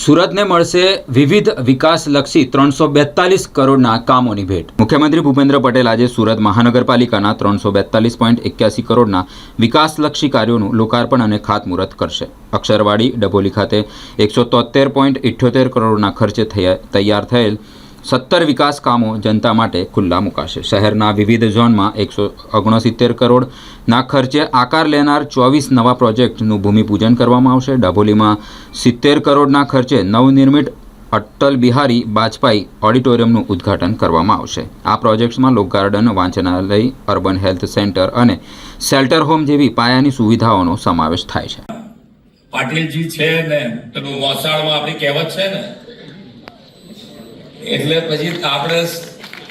સુરતને મળશે વિવિધ વિકાસલક્ષી ત્રણસો બેતાલીસ કરોડના કામોની ભેટ. મુખ્યમંત્રી ભૂપેન્દ્ર પટેલ આજે સુરત મહાનગરપાલિકાના ત્રણસો બેતાલીસ પોઈન્ટ એક્યાસી કરોડના વિકાસલક્ષી કાર્યોનું લોકાર્પણ અને ખાતમુહૂર્ત કરશે. અક્ષરવાડી ડભોલી ખાતે એકસો તોતેર પોઈન્ટ ઇઠ્યોતેર કરોડના ખર્ચે તૈયાર થયેલ સત્તર વિકાસ કામો જનતા માટે ખુલ્લા મુકાશે. શહેરના વિવિધ ઝોનમાં એકસો ઓગણસિત્તેર કરોડના ખર્ચે આકાર લેનાર ચોવીસ નવા પ્રોજેક્ટનું ભૂમિપૂજન કરવામાં આવશે. ડભોલીમાં સિત્તેર કરોડના ખર્ચે નવનિર્મિત અટલ બિહારી વાજપાઈ ઓડિટોરિયમનું ઉદ્ઘાટન કરવામાં આવશે. આ પ્રોજેક્ટ્સમાં લોક ગાર્ડન, વાંચનાલય, અર્બન હેલ્થ સેન્ટર અને શેલ્ટર હોમ જેવી પાયાની સુવિધાઓનો સમાવેશ થાય છે. પાટીલજી છે ને પેલું વાસાળમાં આપણી કહેવત છે ને એટલે પછી આપણે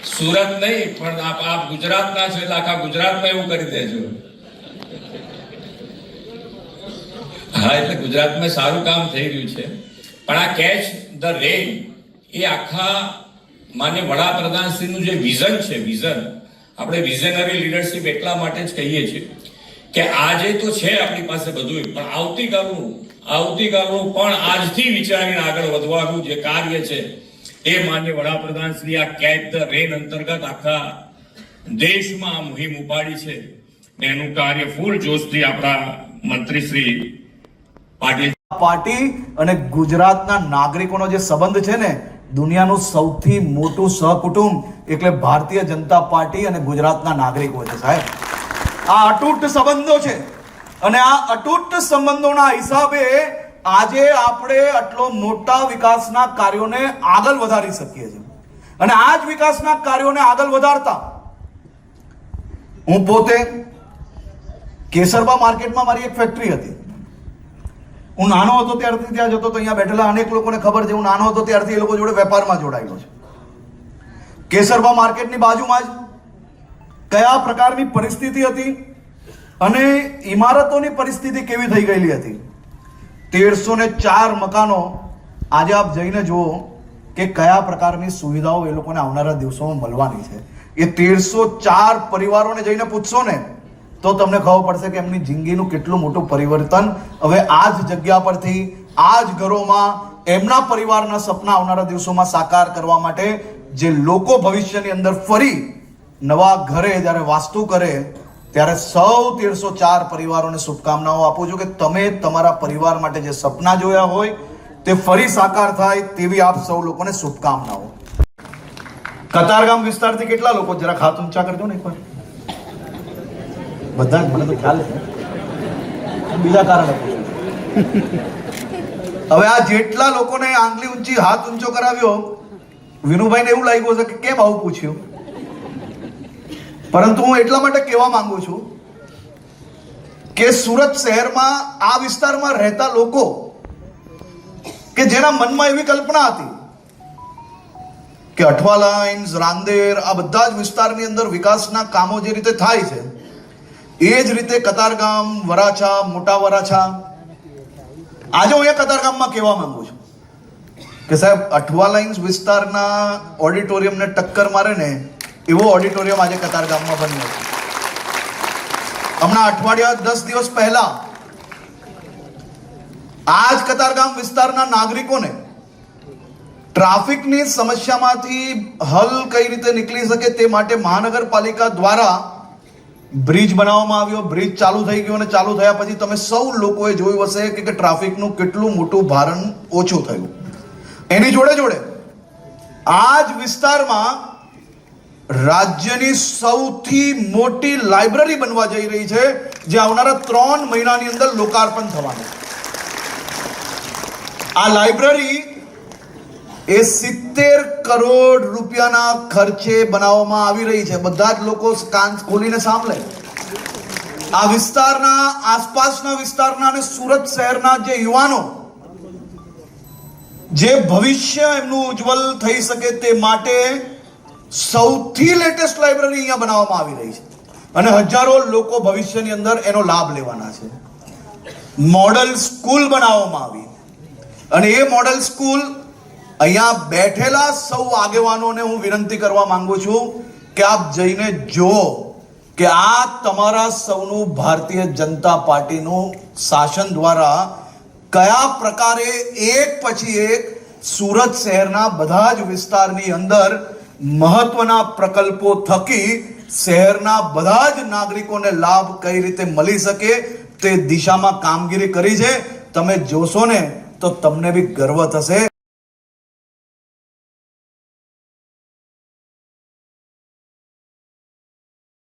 સુરત નહીં, પણ આપ આપ ગુજરાતના છો એટલે આખા ગુજરાતમાં એવું કરી દેજો. હા, એટલે ગુજરાતમાં સારું કામ થઈ રહ્યું છે. પણ આ કેચ ધ રેન એ આખા માન્ય વડાપ્રધાનશ્રીનું જે વિઝન છે, વિઝન, આપણે વિઝનરી લીડરશીપ એટલા માટે જ કહીએ છીએ કે આજે તો છે આપણી પાસે બધું પણ આવતીકાલનું આવતીકાલનું પણ આજથી વિચારીને આગળ વધવાનું જે કાર્ય છે એ માન્ય વડાપ્રધાન શ્રી આ કેચ ધ રેન અંતર્ગત આખા દેશમાં આ મુહિમ ઉપાડી છે એનું કાર્ય ફૂલ જોશથી આપણા મંત્રી શ્રી પાટીલ પાર્ટી અને ગુજરાતના નાગરિકોનો જે સંબંધ છે ને, દુનિયાનું સૌથી મોટું સહકુટુંબ એટલે ભારતીય જનતા પાર્ટી અને ગુજરાતના નાગરિકો છે, સાહેબ. આ અતૂટ સંબંધો છે અને આ અતૂટ સંબંધોના હિસાબે આજે આપણે આટલો મોટા વિકાસના કાર્યોને આગળ વધારી શકીએ છીએ. અને આ જ વિકાસના કાર્યોને આગળ વધારતા હું પોતે કેસરબા માર્કેટમાં મારી એક ફેક્ટરી હતી. હું નાનો હતો ત્યારથી, ત્યાં જતો તો અહીંયા બેઠેલા અનેક લોકોને ખબર છે, હું નાનો હતો ત્યારથી એ લોકો જોડે વેપારમાં જોડાયેલો છે. કેસરબા માર્કેટની બાજુમાં જ કયા પ્રકારની પરિસ્થિતિ હતી અને ઇમારતોની પરિસ્થિતિ કેવી થઈ ગયેલી હતી? તેરસો ને ચાર મકાનો આજે આપ જઈને જુઓ કે કયા પ્રકારની સુવિધાઓ એ લોકોને આવનારા દિવસોમાં મળવાની છે. એ તેરસો ચાર પરિવારોને જઈને પૂછશો ને, તો તમને ખબર પડશે કે એમની જિંદગીનું કેટલું મોટું પરિવર્તન હવે આ જ જગ્યા પરથી, આ જ ઘરોમાં, એમના પરિવારના સપના આવનારા દિવસોમાં સાકાર કરવા માટે જે લોકો ભવિષ્યની અંદર ફરી નવા ઘરે જ્યારે વાસ્તુ કરે ત્યારે સૌ તેરસો ચાર પરિવારોને શુભકામનાઓ આપું છું કે તમે તમારા પરિવાર માટે જે સપના જોયા હોય, તે ફરી સાકાર થાય તેવી આપ સૌ લોકોને શુભકામનાઓ. કતારગામ વિસ્તારથી કેટલા લોકો? જરાક હાથ ઊંચા કરજો ને એકવાર. બધા મને તો ખ્યાલ બીજા કારણે હવે આ જેટલા લોકોને આંગળી ઊંચી, હાથ ઊંચો કરાવ્યો, વિનુભાઈને એવું લાગ્યું હશે કે કેમ આવું પૂછ્યું? પરંતુ હું એટલા માટે કહેવા માંગુ છું કે સુરત શહેરમાં આ વિસ્તારમાં રહેતા લોકો કે જેના મનમાં એવી કલ્પના હતી કે અઠવા લાઇન્સ રાંદેર, આ બધા જ વિસ્તારની અંદર વિકાસના કામો જે રીતે થાય છે, એ જ રીતે કતારગામ, વરાછા, મોટા વરાછા, આજે હું એ કતારગામમાં કહેવા માંગુ છું કે સાહેબ અઠવા લાઇન્સ વિસ્તારના ઓડિટોરિયમને ટક્કર મારે ને એવો ઓડિટોરિયમ આજે કતારગામમાં બન્યું હતું હમણાં અઠવાડિયા દસ દિવસ પહેલા આ જ કતારગામ વિસ્તારના નાગરિકોને ટ્રાફિકની સમસ્યામાંથી હલ કઈ રીતે નીકળી શકે તે માટે મહાનગરપાલિકા દ્વારા બ્રિજ બનાવવામાં આવ્યો. બ્રિજ ચાલુ થઈ ગયો અને ચાલુ થયા પછી તમે સૌ લોકોએ જોયું હશે કે ટ્રાફિકનું કેટલું મોટું ભારણ ઓછું થયું. એની જોડે જોડે આ જ વિસ્તારમાં રાજ્યની સૌથી મોટી લાઇબ્રેરી બનવા જઈ રહી છે, જે આવનારા ત્રણ મહિનાની અંદર લોકાર્પણ થવાનું આ લાઇબ્રેરી એ સિત્તેર કરોડ રૂપિયાના ખર્ચે બનાવવામાં આવી રહી છે. બધા જ લોકો કાન ખોલીને સાંભળે. આ વિસ્તારના આસપાસના વિસ્તારના અને સુરત શહેરના જે યુવાનો, જે ભવિષ્ય એમનું ઉજ્જવલ થઈ શકે તે માટે સૌથી લેટેસ્ટ લાઇબ્રેરી અહીંયા બનાવવામાં આવી રહી છે. અને હજારો લોકો ભવિષ્યની અંદર એનો લાભ લેવાના છે. મોડલ સ્કૂલ બનાવવામાં આવી. અને એ મોડલ સ્કૂલ અહીંયા બેઠેલા સૌ આગેવાનોને હું વિનંતી કરવા માંગુ છું કે આપ જઈને જુઓ કે આ તમારા સૌનું ભારતીય જનતા પાર્ટીનું શાસન દ્વારા કયા પ્રકારે એક પછી એક સુરત શહેરના બધા જ વિસ્તારની અંદર મહત્વના પ્રકલ્પો થકી શહેરના બધા જ નાગરિકોને લાભ કઈ રીતે મળી શકે તે દિશામાં કામગીરી કરી છે. તમે જોશો ને તો તમને બી ગર્વ થશે.